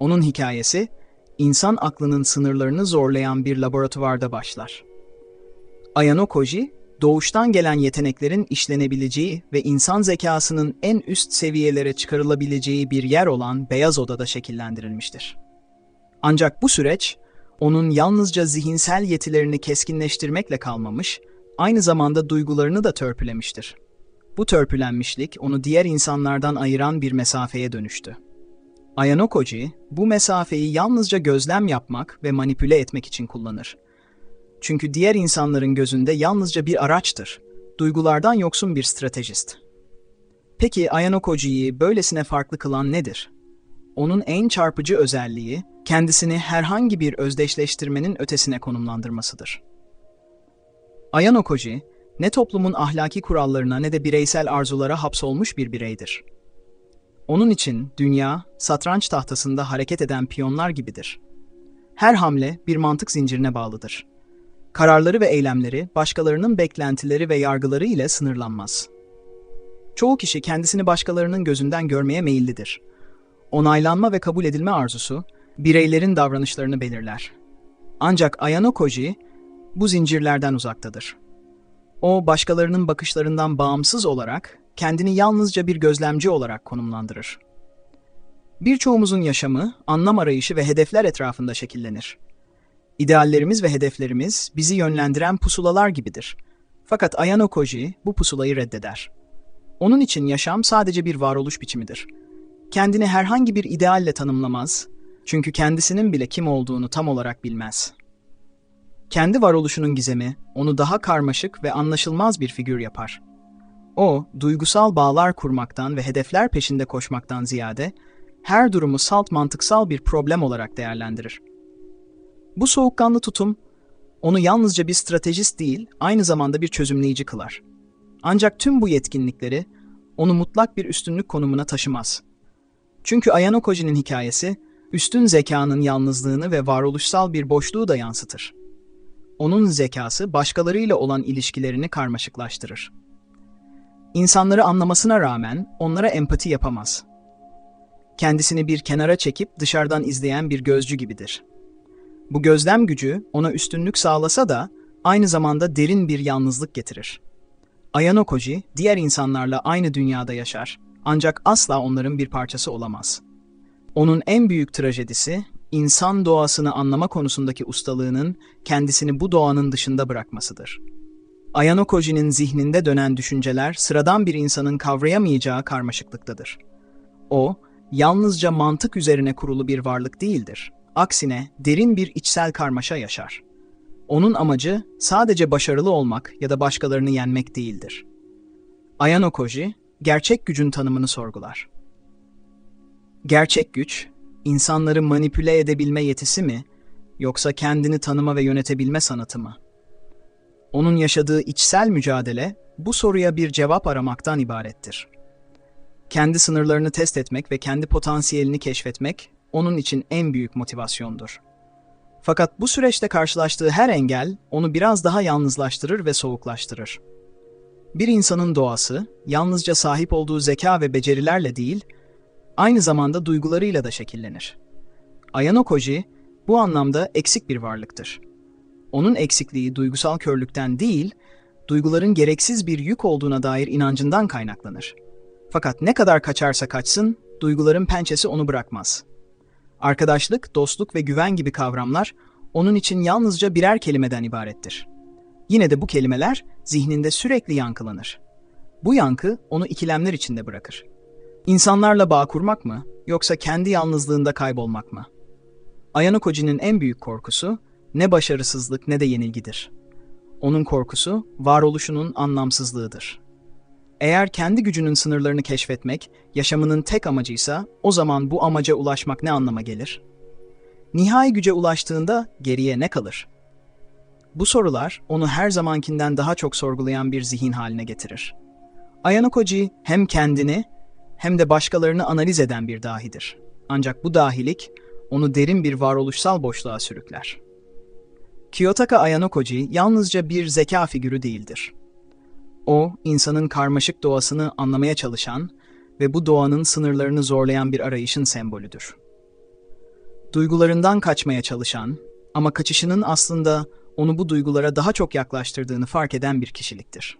Onun hikayesi, insan aklının sınırlarını zorlayan bir laboratuvarda başlar. Ayano Koji, doğuştan gelen yeteneklerin işlenebileceği ve insan zekasının en üst seviyelere çıkarılabileceği bir yer olan Beyaz Oda'da şekillendirilmiştir. Ancak bu süreç, onun yalnızca zihinsel yetilerini keskinleştirmekle kalmamış, aynı zamanda duygularını da törpülemiştir. Bu törpülenmişlik onu diğer insanlardan ayıran bir mesafeye dönüştü. Ayano bu mesafeyi yalnızca gözlem yapmak ve manipüle etmek için kullanır. Çünkü diğer insanların gözünde yalnızca bir araçtır, duygulardan yoksun bir stratejist. Peki Ayano böylesine farklı kılan nedir? Onun en çarpıcı özelliği, kendisini herhangi bir özdeşleştirmenin ötesine konumlandırmasıdır. Ayano ne toplumun ahlaki kurallarına ne de bireysel arzulara hapsolmuş bir bireydir. Onun için dünya, satranç tahtasında hareket eden piyonlar gibidir. Her hamle bir mantık zincirine bağlıdır. Kararları ve eylemleri başkalarının beklentileri ve yargıları ile sınırlanmaz. Çoğu kişi kendisini başkalarının gözünden görmeye meyillidir. Onaylanma ve kabul edilme arzusu, bireylerin davranışlarını belirler. Ancak Ayano Koji, bu zincirlerden uzaktadır. O, başkalarının bakışlarından bağımsız olarak, kendini yalnızca bir gözlemci olarak konumlandırır. Birçoğumuzun yaşamı, anlam arayışı ve hedefler etrafında şekillenir. İdeallerimiz ve hedeflerimiz bizi yönlendiren pusulalar gibidir. Fakat Ayano Koji bu pusulayı reddeder. Onun için yaşam sadece bir varoluş biçimidir. Kendini herhangi bir idealle tanımlamaz, çünkü kendisinin bile kim olduğunu tam olarak bilmez. Kendi varoluşunun gizemi, onu daha karmaşık ve anlaşılmaz bir figür yapar. O, duygusal bağlar kurmaktan ve hedefler peşinde koşmaktan ziyade, her durumu salt mantıksal bir problem olarak değerlendirir. Bu soğukkanlı tutum, onu yalnızca bir stratejist değil, aynı zamanda bir çözümleyici kılar. Ancak tüm bu yetkinlikleri, onu mutlak bir üstünlük konumuna taşımaz. Çünkü Ayano Koji'nin hikayesi, üstün zekanın yalnızlığını ve varoluşsal bir boşluğu da yansıtır. Onun zekası başkalarıyla olan ilişkilerini karmaşıklaştırır. İnsanları anlamasına rağmen onlara empati yapamaz. Kendisini bir kenara çekip dışarıdan izleyen bir gözcü gibidir. Bu gözlem gücü ona üstünlük sağlasa da aynı zamanda derin bir yalnızlık getirir. Ayano Koji diğer insanlarla aynı dünyada yaşar ancak asla onların bir parçası olamaz. Onun en büyük trajedisi insan doğasını anlama konusundaki ustalığının kendisini bu doğanın dışında bırakmasıdır. Ayano zihninde dönen düşünceler sıradan bir insanın kavrayamayacağı karmaşıklıktadır. O, yalnızca mantık üzerine kurulu bir varlık değildir. Aksine derin bir içsel karmaşa yaşar. Onun amacı sadece başarılı olmak ya da başkalarını yenmek değildir. Ayano gerçek gücün tanımını sorgular. Gerçek güç, insanları manipüle edebilme yetisi mi, yoksa kendini tanıma ve yönetebilme sanatı mı? Onun yaşadığı içsel mücadele, bu soruya bir cevap aramaktan ibarettir. Kendi sınırlarını test etmek ve kendi potansiyelini keşfetmek, onun için en büyük motivasyondur. Fakat bu süreçte karşılaştığı her engel, onu biraz daha yalnızlaştırır ve soğuklaştırır. Bir insanın doğası, yalnızca sahip olduğu zeka ve becerilerle değil, aynı zamanda duygularıyla da şekillenir. Ayano Koji, bu anlamda eksik bir varlıktır. Onun eksikliği duygusal körlükten değil, duyguların gereksiz bir yük olduğuna dair inancından kaynaklanır. Fakat ne kadar kaçarsa kaçsın, duyguların pençesi onu bırakmaz. Arkadaşlık, dostluk ve güven gibi kavramlar onun için yalnızca birer kelimeden ibarettir. Yine de bu kelimeler zihninde sürekli yankılanır. Bu yankı onu ikilemler içinde bırakır. İnsanlarla bağ kurmak mı, yoksa kendi yalnızlığında kaybolmak mı? Ayano Koji'nin en büyük korkusu, ne başarısızlık ne de yenilgidir. Onun korkusu, varoluşunun anlamsızlığıdır. Eğer kendi gücünün sınırlarını keşfetmek, yaşamının tek amacıysa, o zaman bu amaca ulaşmak ne anlama gelir? Nihai güce ulaştığında geriye ne kalır? Bu sorular onu her zamankinden daha çok sorgulayan bir zihin haline getirir. Ayano hem kendini hem de başkalarını analiz eden bir dahidir. Ancak bu dahilik onu derin bir varoluşsal boşluğa sürükler. Kiyotaka Ayano yalnızca bir zeka figürü değildir. O, insanın karmaşık doğasını anlamaya çalışan ve bu doğanın sınırlarını zorlayan bir arayışın sembolüdür. duygularından kaçmaya çalışan ama kaçışının aslında onu bu duygulara daha çok yaklaştırdığını fark eden bir kişiliktir.